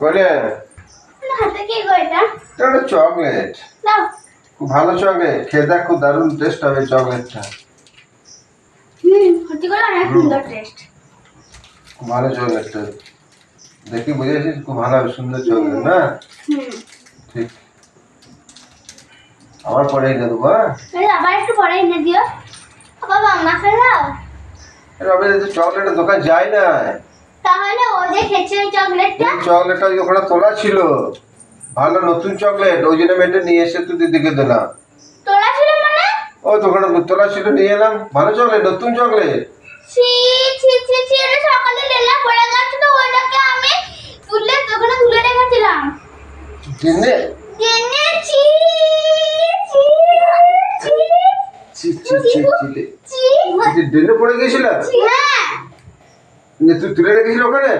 বলে? হাতে কি গো এটা? এটা চকলেট খুব ভালো চকলেট খেয়ে দেখ খুব দারুণ টেস্ট হবে চকলেটটা হুম সত্যি করে অনেক সুন্দর টেস্ট খুব ভালো চকলেটটা দেখি বুঝেছিস খুব ভালো হবে সুন্দর চকলেট না? ঠিক। আবার পরে এনে দেবো হ্যাঁ? আবার একটু পরে এনে দিও। বাবা আমাকে দাও রবে চকলেটের দোকান যায় না। তাহলে ও যে খেয়েছে ওই চকলেটটা চকলেটটা ওখানে তোলা ছিল ভালো নতুন চকলেট ওই জন্য আমি এটা নিয়ে এসে তুই দিদিকে দিলাম তোলা ছিল মানে ও তো ওখানে তোলা ছিল নিয়ে এলাম ভালো চকলেট নতুন চকলেট ছি ছি ছি ছি এটা সকালে লেলা পড়ে গেছে তো ওইটাকে আমি তুলে ওখানে তুলে রেখেছিলাম দিনে জেনেছি ছি ছি ছি ছি ছি ছি ছি ছি ডেনে পড়ে গেছিল হ্যাঁ তুই তুলে রেখেছিল ওখানে হ্যাঁ, তুই তুলে রেখেছিল ওখানে?